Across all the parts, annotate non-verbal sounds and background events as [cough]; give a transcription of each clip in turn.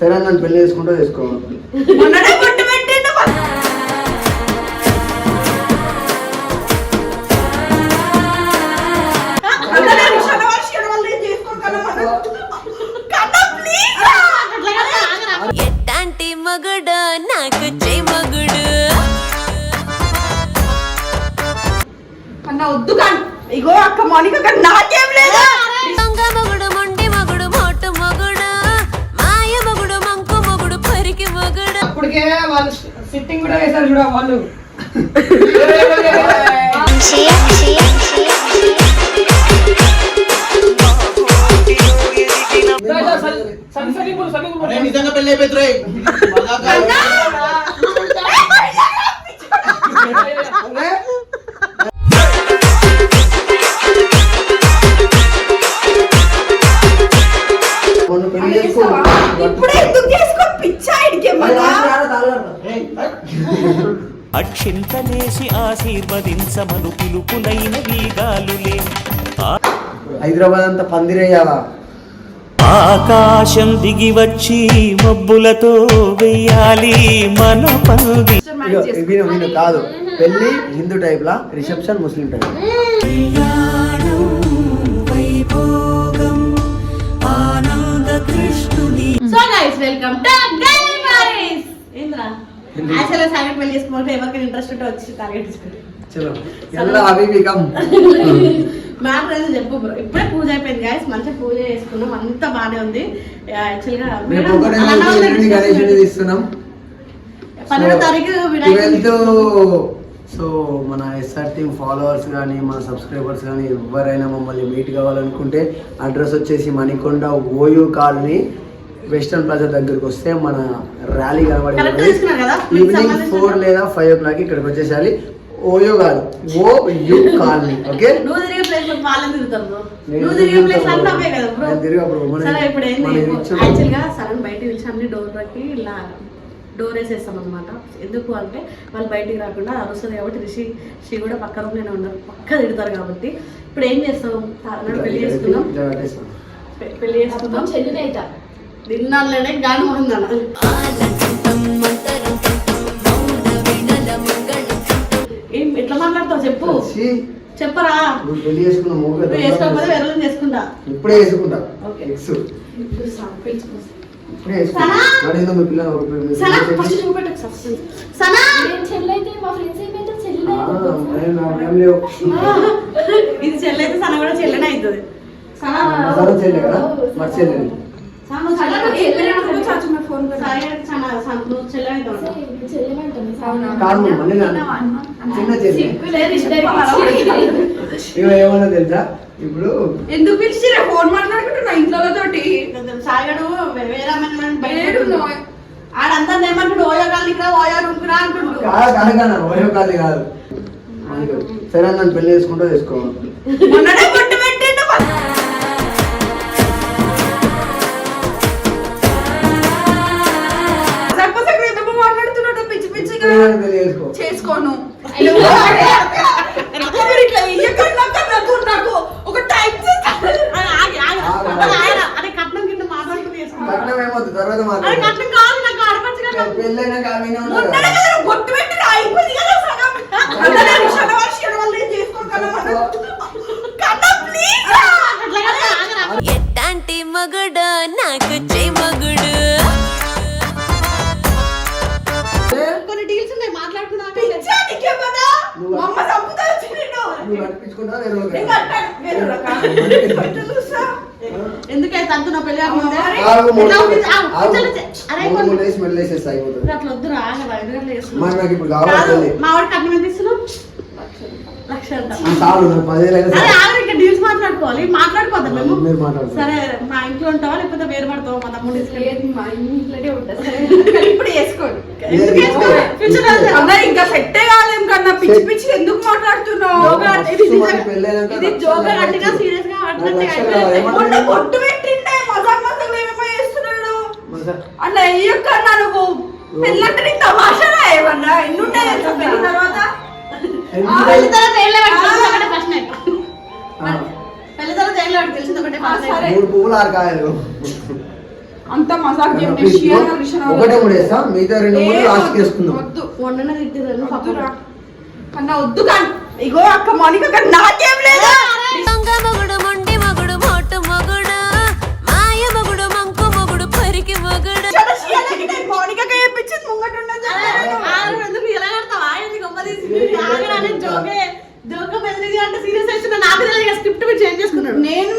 సరే నన్ను పెళ్ళి చేసుకుంటూ. ఎట్టాంటి మగుడు? నాకు చెయ్యి మగుడు. వద్దు ఇగో అక్క మౌనిక నాకేం లేదా. దొంగ మగుడు అప్పటికే వాళ్ళు సిట్టింగ్ కూడా వేశారు చూడ వాళ్ళు నిజంగా పెళ్ళి అయిపోతుంది ఆశీర్వదించమను పిలుపులైన వీగాలులే హైదరాబాద్ అంతా పందిరేయాలా ఆకాశం దిగి వచ్చి మబ్బులతో వెయ్యాలి మన పంది ఇగో, విను విను కాదు. పెళ్ళి Hindu type law reception Muslim type. So guys welcome to గల్లీ యాక్చువల్గా పెళ్ళి చేసుకోవాలంటే ఇంట్రెస్ట్ ఉంటే వచ్చి టార్గెట్ చేసుకోండి చలో [laughs] చెప్పు బ్రో ఇప్పుడే పూజ అయిపోయింది గాయస్ మంచిగా పూజ చేసుకున్నాం. అంతా బాగానే ఉంది. యాక్చువల్గా తీస్తున్నాం పన్నెండో తారీఖు సో మన ఎస్ఆర్ టీమ్ ఫాలోవర్స్ కానీ మన సబ్స్క్రైబర్స్ కానీ ఎవరైనా మమ్మల్ని మీట్ కావాలనుకుంటే అడ్రస్ వచ్చేసి Manikonda OU colony western plaza దగ్గరికి వస్తే మన ర్యాలీ కనబడి ఈవినింగ్ ఫోర్ లేదా ఫైవ్ ఓ క్లాక్ ఇక్కడికి వచ్చేసాలి ఓయో కాదు. O U colony okay door వేసేస్తాం అనమాట ఎందుకు అంటే వాళ్ళు బయటికి రాకుండా అరుస్తుంది కాబట్టి రిషి శ్రీ కూడా పక్క రూమ్లోనే ఉన్నారు. పక్క తిడతారు కాబట్టి. ఇప్పుడు ఏం చేస్తాం? పెళ్ళి. పె- పెళ్ళి చేసుకున్నాం నిన్ననే గాని దాన ఏం ఎట్లా మాట్లాడతావు చెప్పు? చెప్పరా? నువ్వు పెళ్ళి చేసుకున్న వేరే చేసుకుంటా. ఇప్పుడే వేసుకుంటా. ఓకే. ఎక్స్ ఇప్పుడే వేసుకుంటా. మీ పిల్లలు ఒక సనా చెల్లైతే మా ఫ్రెండ్స్. ఇది చెల్లైతే సన కూడా చెల్లెనే అవుతుంది సనా! చెల్లె కదా? మరి చెల్లె. ఏమన్నా తెలుసా? ఇప్పుడు ఎందుకు పిలిచిరా ఫోన్ మాట్లాడుకుంటున్నా ఇంట్లో తోటి వేరే పెట్టుకుంటాడు. ఆడంతా ఏమంటాడు ఓయో కాళ్ళు ఇక్కడ ఓయో రూమ్ రా అంటుండు. కాదు కాదు కాదు ఓయో సరే నన్ను పెళ్ళి చేసుకుంటూ చేసుకోవాలి ఎట్టాంటి మగుడు నాకు చెయ్యి మగుడు. కొన్ని డీల్స్ ఉన్నాయి మాట్లాడుకున్నాక నువ్వు- నేను ఎందుకైతే అంత నా పెళ్ళి అట్లా వద్దురా. మా వాడికి కట్నం ఎంత ఇస్తున్నావు? లక్ష చాలు డీల్స్ మాట్లాడుకోవాలి. మాట్లాడుకోద్దాం మేము. సరే మా ఇంట్లో ఉంటావా లేకపోతే వేరు పడతావా మా తమ్ముడు మా ఇంట్లోనే [laughs] ఇప్పుడు అన్నా ఇంకా సెట్టే కాలేం కన్నా పిచ్చి పిచ్చి ఎందుకు మాట్లాడుతున్నావు? ఇది జోకర్ కావచ్చు. సీరియస్గా మొన్న బొట్టు పెట్టిండే మజాక్ మజాక్ ఏమేమో చేస్తున్నాడు. అట్లా అయ్యక్కన్నా నువ్వు పెళ్ళంటే నీకు తమాషానా ఏమన్నా? ఎన్ని ఉంటాయి తెలుసా పెళ్ళిన తర్వాత? పెళ్ళి తర్వాత ఏళ్ళ వాడికి తెలిసింది ఒకటే ఫస్ట్ నైట్ ఆ, పెళ్ళి తర్వాత ఏళ్ళ వాడికి తెలిసింది ఒకటే ఆ, ఫస్ట్ సరే. నైట్ మూడు పువ్వులు ఆరు కాయలు. అంత మజాక్ కన్నా, చెప్పి please, షియర్ ఇదిగో, రిషన్ ఒకటే మూడు వేస్తా మిగతా రెండు మూడు లాస్ట్ వేసుకుందాం. వద్దు. మొన్ననే తిట్టిందని వద్దురా. కన్నా వద్దు కానీ ఇగో అక్క మౌనిక కన్నా నాకేం లేదా. దొంగ మొగుడు మొండి మొగుడు మోటు మొగుడు? మాయ మొగుడు మంకు మొగుడు పరికి మొగుడు? మౌనిక చెప్పించింది ముంగట ఉన్నది నేను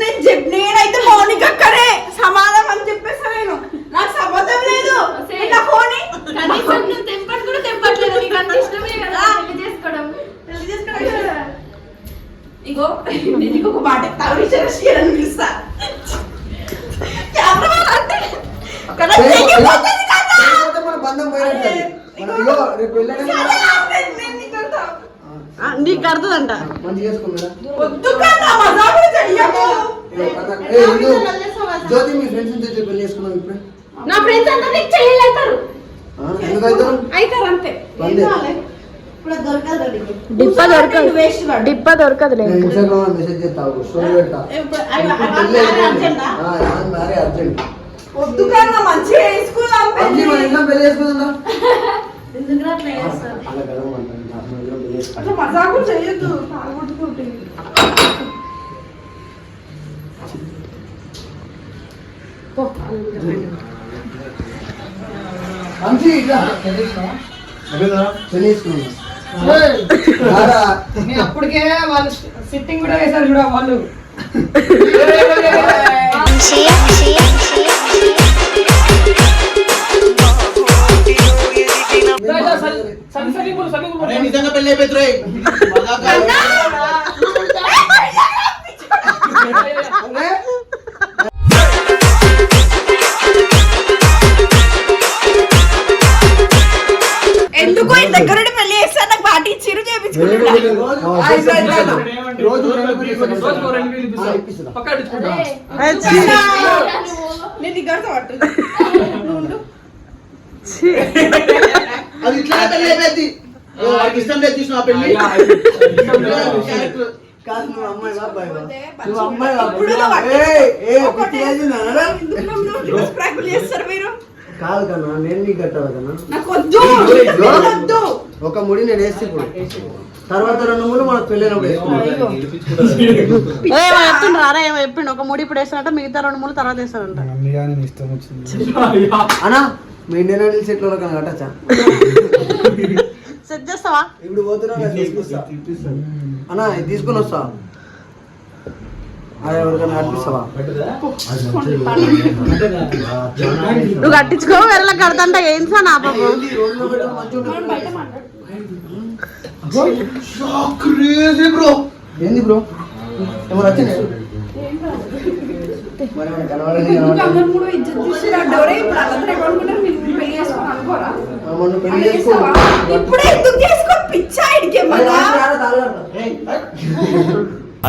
నేనైతే మౌనిక అక్కడే సమాధానం అని చెప్పేసా నేను. నాకు అర్థదంట మంచిగా చేసుకున్నారా వద్దు కదా మజాకులు చెయ్యకు జ్యోతి మీ ఫ్రెండ్స్ నుంచి వచ్చి పెళ్ళి చేసుకున్నాం ఇప్పుడే. నా ఫ్రెండ్స్ అంతా నీకు చెల్లెలు అవుతారు. ఆ, ఎందుకు అవుతారు? అంతే. దొరకదు డిప్ప దొరకదు. డిప్ప దొరకదులే నేను ఇన్స్టాగ్రామ్లో మెసేజ్ చేస్తావు స్టోరీ పెడతా. Marry urgent? వద్దు కన్నా మంచిగా వేసుకుందాం మంచి పెళ్ళి చేసుకుందా ఎందుకు అట్లా చేస్తారు అలా అట్లా మంచి ఇట్లా. అప్పటికే వాళ్ళు సిట్టింగ్ కూడా వేశారు చూడ వాళ్ళు. పెళ్ళి చేసుకుంటా. రోజుకో రెండు వేలు ఆ, ఇప్పిస్తా. ఇప్పిస్తా. పక్కా ఇప్పించుకుంటా. నేను దగ్గర పట్టు అది ఇట్లా పెళ్ళి అయిపోయింది. ఓ, వాడికి ఇష్టం లేదు చూసిన పెళ్ళి. [laughs] కాదు నువ్వు అమ్మాయి నువ్వు అమ్మాయి కన్నా నేను నీకు కట్టాలి కన్నా. ఒక ముడి నేను వేస్తే ఇప్పుడు. తర్వాత రెండు మూడు మనకు పెళ్ళైనప్పుడు ఏమో చెప్పిండు రారా ఏమో చెప్పిండు. ఒక మూడు ఇప్పుడు వేస్తానంట మిగతా రెండు మూడు తర్వాత వేస్తానంట. అన్నా మీ ఇండియన్ ఐడల్ సెట్లో కన్నా కట్టచ్చా సెట్ చేస్తావా? ఇప్పుడు పోతున్నా అన్నా ఇది తీసుకొని వస్తా. నువ్వు కట్టించుకో వేరే కడతంట ఏం సార్ నా పాపం? ఏంది. బ్రో ఏంది బ్రో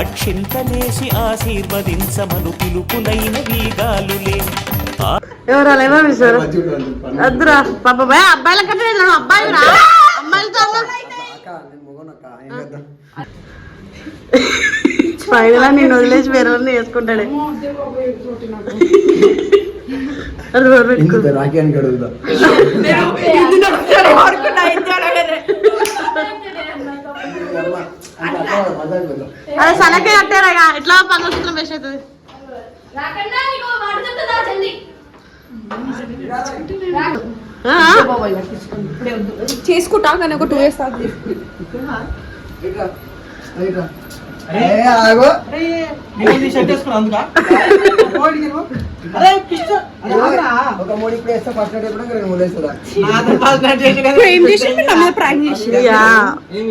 అక్షింతలేసి ఆశీర్వదించమను పిలుపులైన వీగాలులే. ఎవరు అలా పిలుస్తారు వద్దురా పాప. భయ అబ్బాయిల కంటే అబ్బాయి రా. అమ్మాయిలతో ఫైనల్ నేను వదిలేసి వేరే వాళ్ళని వేసుకుంటాడే. అది. రాఖీ అని సనకే కట్టారా. ఎట్లా పంగసూత్రం వేస్ట్ అవుతుంది. చేసుకుంటా కానీ ఒక టూ ఇయర్స్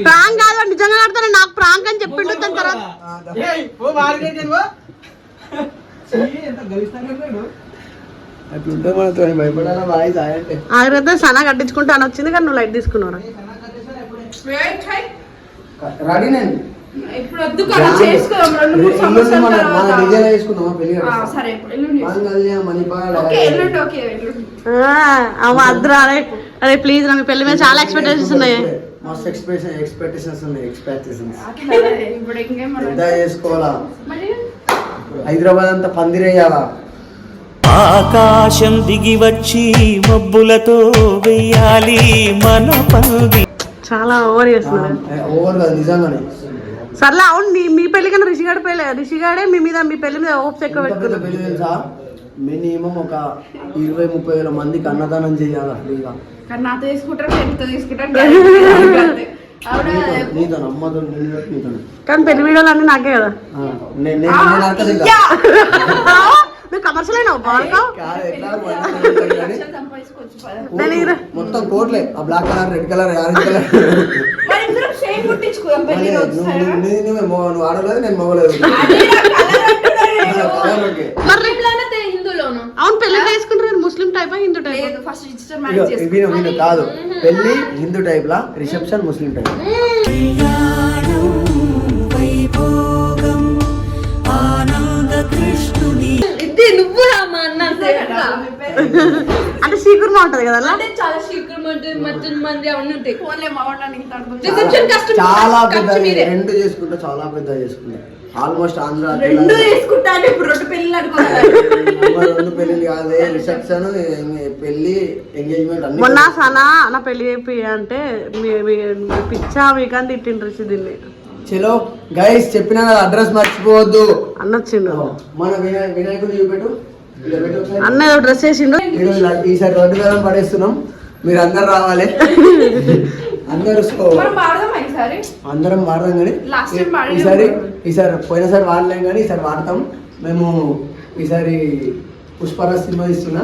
ప్రాంక్ కాదు నిజంగా కడతాను నాకు ప్రాంక్ అని చెప్పిండు దాని తర్వాత. ఆగ్రత సనా కట్టించుకుంటాను వచ్చింది కానీ నువ్వు లైట్ తీసుకున్నావు రెడీ నేను ఇప్పుడు వద్దు కదా చేసుకోదాం. రెండు మూడు ఎల్లుండి సంవత్సరాల మన మన తర్వాత డిజైన్ వేసుకుందామా పెళ్ళి ఆ, సరే ఇప్పుడు ఎల్లుండి మాంగళ్య మణిపాల ఓకే ఎల్లుండి ఓకే ఎల్లుండి. అమ్మ అద్దరా అరే ప్లీజ్ నా మీ పెళ్ళి మీద చాలా ఎక్స్పెక్టేషన్స్ ఉన్నాయి. మస్తు ఎక్స్పెక్టేషన్ ఎక్స్పెక్టేషన్స్ ఉన్నాయి ఎక్స్పెక్టేషన్స్ ఇప్పుడు ఇంకేం మనం పెద్ద చేసుకోవాలా? హైదరాబాద్ అంతా పందిరేయాలా? ఆకాశం దిగి వచ్చి మబ్బులతో వెయ్యాలి మన పంది చాలా ఓవర్ చేస్తున్నారు. ఓవర్ కాదు నిజంగానే. సర్లే అవును నీ మీ పెళ్ళి కన్నా రిషిగాడి పెళ్ళి రిషిగాడే మీ మీద మీ పెళ్ళి మీద హోప్స్ ఎక్కువ పెళ్ళి తెలుసా? మినిమం ఒక ఇరవై ముప్పై వేల మందికి అన్నదానం చేయాలి ఫ్రీగా కానీ నాతో తీసుకుంటారు ఎంతో తీసుకుంటారు [laughs] నీతో- నీతో అమ్మతో నేను నీతో. కానీ పెళ్ళి వీడియోలు అన్నీ నాకే కదా. నేను నేను. [laughs] నువ్వు కమర్షియల్ అయినా బాగుంటావు కాదు, ఎట్లా పోయినా కానీ నేను ఈర- మొత్తం కోట్లే. ఆ black colour red colour orange colour మరి ఇద్దరం సేమ్ కుట్టించుకుందాం పెళ్ళి రోజు నువ్వు ఆడలేదు నేను మొగలేదు. అవును పెళ్ళి వేసుకుంటారు Muslim type Hindu type? First కాదు. పెళ్ళి హిందూ టైప్ లా రిసెప్షన్ ముస్లిం టైప్. నువ్వు రామా అన్న సేవగా. అంటే శీకుర్మా ఉంటది కదా? అంటే చాలా శీఘ్రం మంది మధ్య మంది అవన్నీ ఉంటాయి. ఫోన్లే కష్టం చాలా పెద్ద రెండు చేసుకుంటా చాలా పెద్ద చేసుకుంటా. ఆల్మోస్ట్ ఆంధ్ర రెండు అంటే ఇప్పుడు రెండు పెళ్ళిళ్ళు అనుకుంటారు అమ్మ, రెండు పెళ్ళి కాదే రిసెప్షన్ పెళ్ళి ఎంగేజ్మెంట్ అన్ని మొన్న సనా నా పెళ్ళి చెప్పి అంటే పిచ్చా మీకని తిట్టిండ్రు దీన్ని. చలో గైస్ చెప్పిన అడ్రస్ మర్చిపోవద్దు. అన్నొచ్చిండు మన వినాయ వినాయకుడు చూపెట్టు. ఇలా పెట్టు ఒకసారి. అన్న డ్రెస్ వేసిండు. ఈసారి రోడ్డు మీద పడేస్తున్నాం. మీరు అందరు రావాలి. అందరూ అందరం వాడదాం కానీ ఈసారి. ఈసారి పోయినసారి వాడలేం కానీ ఈసారి వాడతాం. మేము ఈసారి పుష్పరాజ్ సినిమా ఇస్తున్నా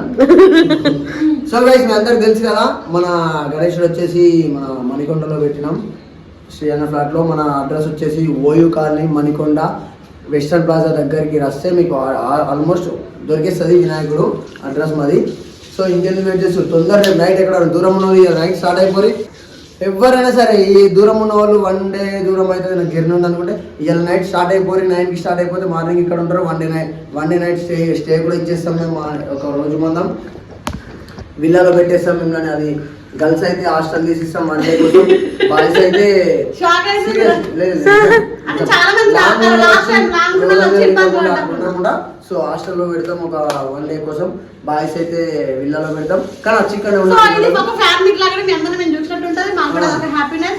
[laughs] సో గైస్ మీ అందరికి తెలుసు కదా మన గణేషుడు వచ్చేసి మన మణికొండలో పెట్టినాం. శ్రీ అన్న ఫ్లాట్లో మన అడ్రస్ వచ్చేసి OU colony Manikonda western plaza దగ్గరికి వస్తే మీకు ఆల్మోస్ట్ దొరికేస్తుంది వినాయకుడు అడ్రస్ మాది. సో ఇంకెన్ని వెయిట్ చేస్తారు తొందరగా నైట్ ఎక్కడ దూరం ఉన్నది నైట్ స్టార్ట్ అయిపోయి. ఎవరైనా సరే ఈ దూరం ఉన్న వాళ్ళు వన్ డే దూరం అయితే నాకు జర్నీ ఉంది అనుకుంటే ఇవాళ నైట్ స్టార్ట్ అయిపోయి నైన్కి స్టార్ట్ అయిపోతే మార్నింగ్ ఇక్కడ ఉంటారు. One day night one day night stay stay కూడా ఇచ్చేస్తాం మేము. ఒక రోజు మందం విల్లాలో పెట్టేస్తాం మిమ్మల్ని కానీ అది గర్ల్స్ అయితే హాస్టల్ తీసిస్తాం వన్ డే కోసం బాయ్స్ అయితే. ఉండకుండా సో హాస్టల్లో పెడతాం ఒక వన్ డే కోసం. బాయ్స్ అయితే విల్లాలో పెడతాం. కానీ వచ్చి ఇక్కడ సో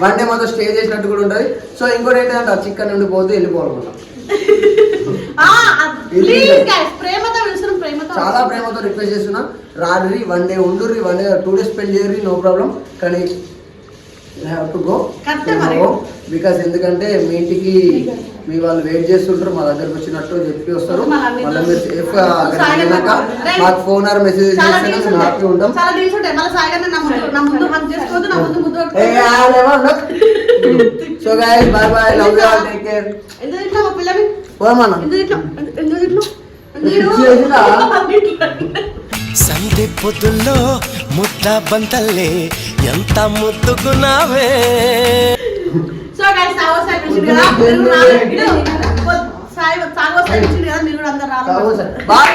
వన్ డే మొత్తం స్టే చేసినట్టు కూడా ఉంటుంది. సో ఇంకోటి ఏంటంటే ఆ చికెన్ నుండి పోతే వెళ్ళిపోవాలి ప్లీజ్ గైస్ ప్రేమతో పిలుస్తున్నాం ప్రేమతో. చాలా ప్రేమతో రిక్వెస్ట్ చేస్తున్నా. రారి one day ఉండుర్రి one day two days spend చేయర్రి no problem కానీ హ్యావ్ టు గో. బికాస్ ఎందుకంటే మీ ఇంటికి మీ వాళ్ళు వెయిట్ చేస్తుంటారు మా దగ్గరకు వచ్చినట్టు చెప్పి వస్తారు. మళ్ళీ మీరు సేఫ్ వెళ్ళాక మాకు ఫోన్ ఆర్ మెసేజ్ చేస్తే హ్యాపీ ఉంటాం. So guys bye bye love? You all take care పోమన్నా సంధి పొద్దుల్లో ముద్ద బంతల్లే ఎంత ముద్దుకున్నావే సో గైస్ సాగో సాయి పిలిచిండు కదా మీరు రావాలి. ఇడు, సాయి సాగో సాయి పిలిచిండు కదా మీరు కూడా అందరు బాయ్.